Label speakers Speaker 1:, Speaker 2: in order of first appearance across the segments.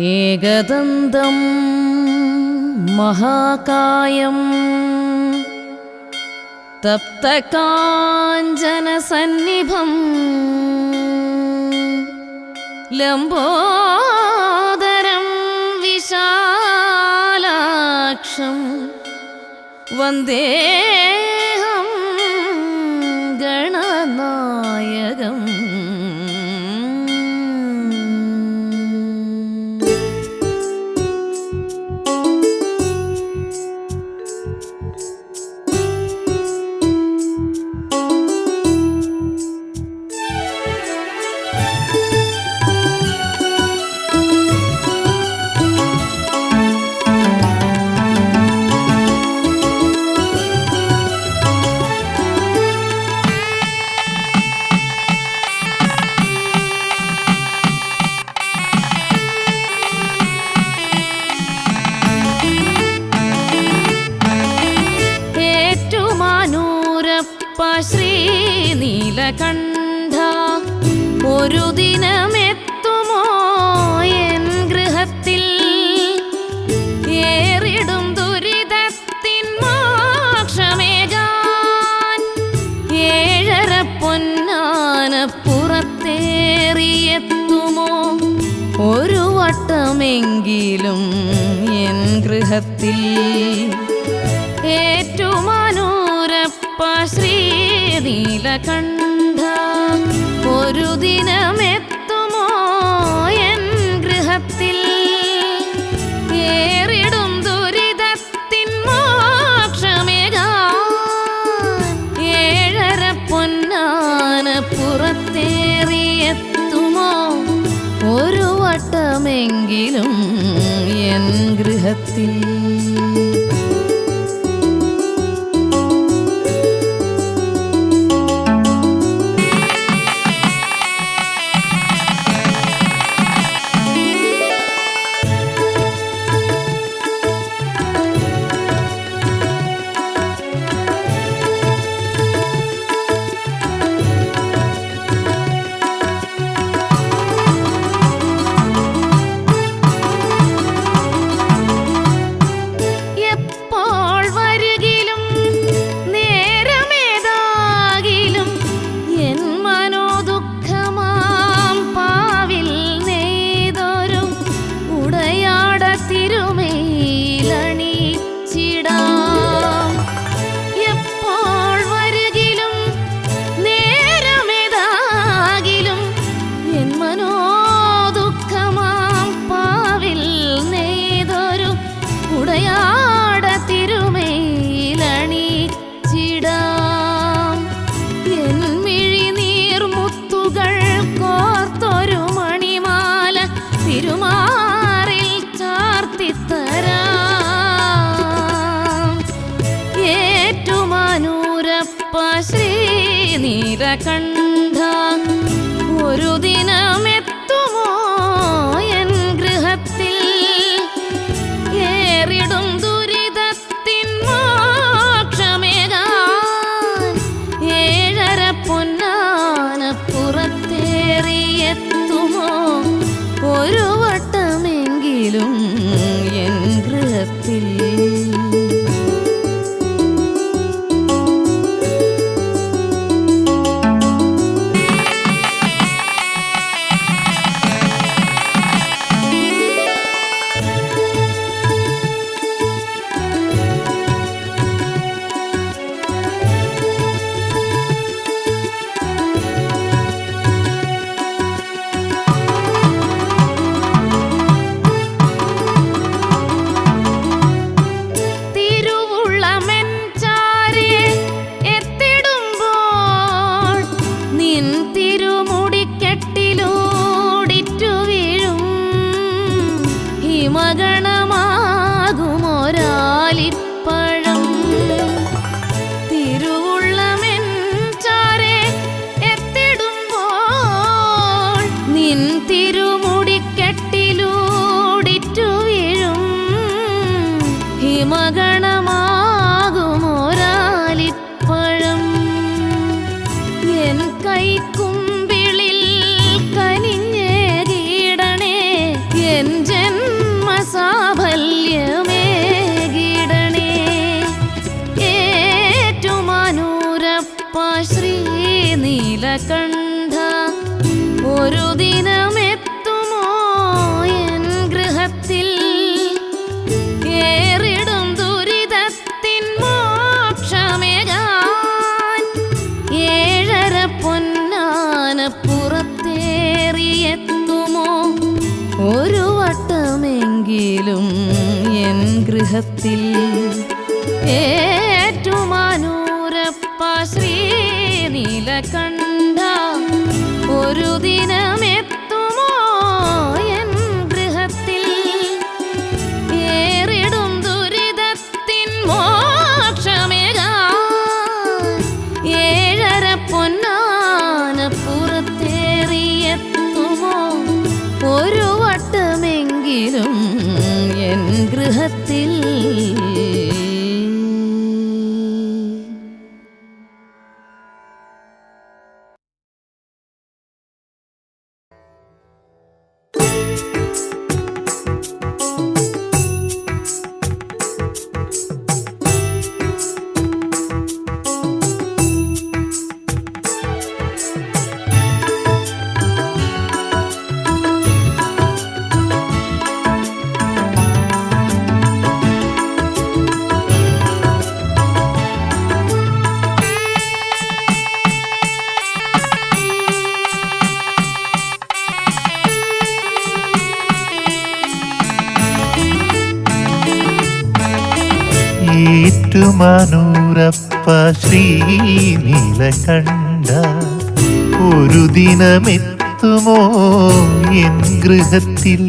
Speaker 1: एकदन्तं महाकायं तप्तकाञ्जनसन्निभं लम्बोदरं विशालाक्षं वन्दे ഏറ്റുമാനൂരപ്പ ശ്രീ നീലകണ്ഠ ഒരു ദിനമെത്തുമോ എൻ ഗൃഹത്തിൽ? ഏറിടും ദുരിതത്തിൻ മോക്ഷമേകാൻ. ഏഴര പൊന്നാന പുറത്തേറിയെത്തുമോ? ഒരു വട്ടമെങ്കിലും എൻ ഗൃഹത്തിൽ. ഏറ്റുമാനൂരപ്പ ശ്രീ ഒരു ദിനമെത്തുമോ എൻ ഗൃഹത്തിൽ? ഏറിടും ദുരിതത്തിൻ മോക്ഷമേകാ ഏഴര പൊന്നാന പുറത്തേറിയെത്തുമോ? ഒരു വട്ടമെങ്കിലും എൻ ഗൃഹത്തിൽ. ഏറ്റുമാനൂരപ്പ സുമഗണമാകുമോരാലിപ്പഴം എൻ കൈക്കുമ്പിളിൽ കനിഞ്ഞേ കീടണേ എൻ ജന്മസാഫല്യമേ കീടണേ ഏറ്റുമാനൂരപ്പ ശ്രീ നീലകണ്ഠ ഒരു ദിനം എൻ ഗൃഹത്തിൽ ഏറ്റുമാനൂരപ്പ ശ്രീ നീലകണ്ഠ ഒരു ദിനമെത്തുമോ ഗൃഹത്തിൽ
Speaker 2: ഏറ്റുമാനൂരപ്പ ശ്രീ നീലകണ്ഠ ഒരു ദിനമെത്തുമോ എൻ ഗൃഹത്തിൽ?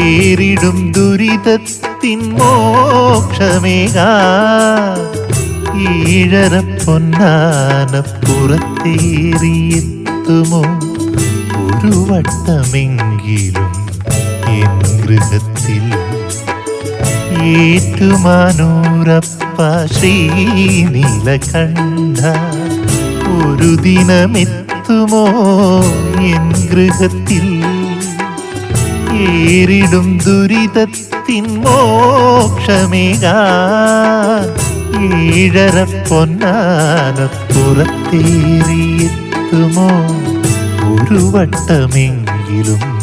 Speaker 2: ഏറിടും ദുരിതത്തിൻ മോക്ഷമേക ഈഴര പൊന്നാന പുറത്തേറിയെത്തുമോ ഒരു വട്ടമെങ്കിലും എൻ ഗൃഹത്തിൽ ഏറ്റുമാനൂരപ്പ ശ്രീ നീലകണ്ഠ ഒരു ദിനമെത്തുമോ എൻ ഗൃഹത്തിൽ? ഏറിടും ദുരിതത്തിൻ മോക്ഷമേകാ. ഏഴര പൊന്നാനപ്പുറത്തേറിയെത്തുമോ? ഒരു വട്ടമെങ്കിലും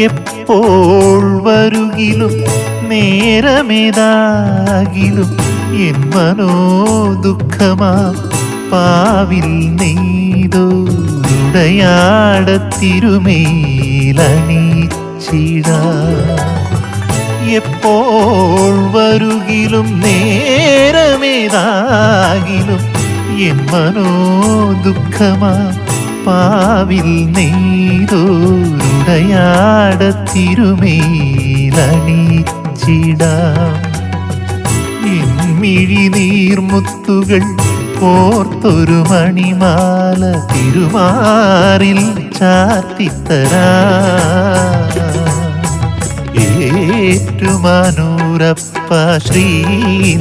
Speaker 2: എപ്പോൾ വരുകിലും നേരമേതാകിലും എന്നോ ദുഃഖമാ പാവിൽ നെയ്തോടയാടത്തിരുമേലണീച്ചിട എപ്പോൾ വരുകിലും നേരമേതാകിലും എന്നോ ദുഃഖമാ പാവിൽ നെയ്തോരുടയാടത്തിരുമേലണിച്ചിടാം മിഴി നീർമുത്തുകൾ കോർത്തൊരു മണിമാല തിരുമാറിൽ ചാത്തിത്തരാ ഏറ്റുമാനൂരപ്പ ശ്രീ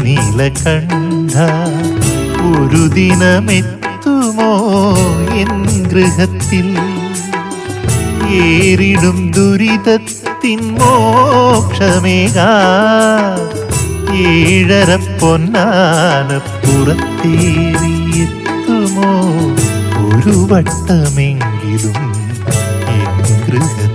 Speaker 2: നീലകണ്ഠ ഒരു ദിനമെത്തുമോ ഗൃഹത്തിൽ ഏറിടും ദുരിതത്തിൻ മോക്ഷമേക. ഏഴര പൊന്നാന പുറത്തേറിയെത്തുമോ? ഒരു വട്ടമെങ്കിലും ഗൃഹത്തിൽ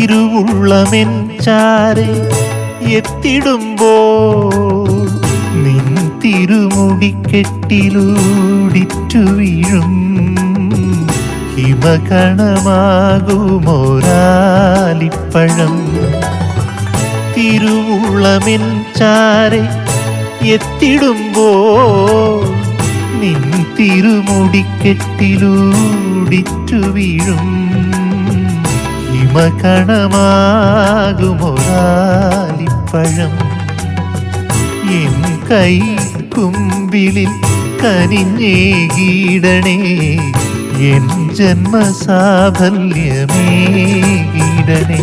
Speaker 2: തിരുവുള്ളമെൻ ചാരെ എത്തിടുമ്പോൾ നിൻ തിരുമുടിക്കെട്ടിലൂടിറ്റു വീഴും. ഹിമകണമാകുമോരാലിപ്പഴം. തിരുവുള്ളമെൻ ചാരെ എത്തിടുമ്പോൾ നിൻ തിരുമുടിക്കെട്ടിലൂടിറ്റു വീഴും. ഹിമകണമാകുമൊരാലിപ്പഴം എൻ കൈ കുമ്പിളിൽ കനിഞ്ഞേകീടണേ എൻ ജന്മസാഫല്യമേകീടണേ.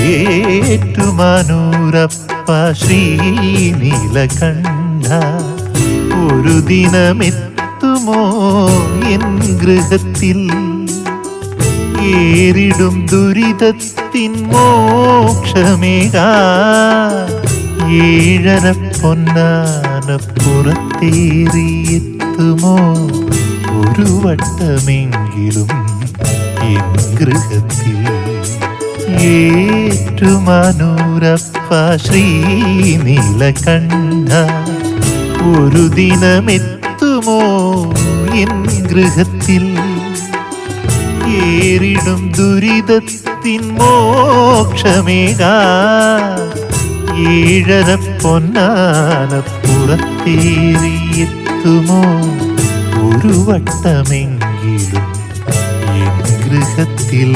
Speaker 2: ഏറ്റുമാനൂരപ്പ ശ്രീനീലകണ്ഠ ഒരു ദിനമെത്തുമോ എൻ ഗൃഹത്തിൽ? ഏറിടും ദുരിതത്തിൻ മോക്ഷമേക. ഏഴര പൊന്നാന പുറത്തേറിയെത്തുമോ? ഒരു വട്ടമെങ്കിലും ഗൃഹത്തിൽ ഏറ്റുമാനൂരപ്പ ശ്രീനീലകണ്ഠ ഒരു ദിനമെത്തുമോ എൻ ഗൃഹത്തിൽ? ഏറിടും ദുരിതത്തിൻ മോക്ഷമേക. ഏഴര പൊന്നാന പുറത്തേറിയെത്തുമോ? ഒരു വട്ടമെങ്കിലും എൻ ഗൃഹത്തിൽ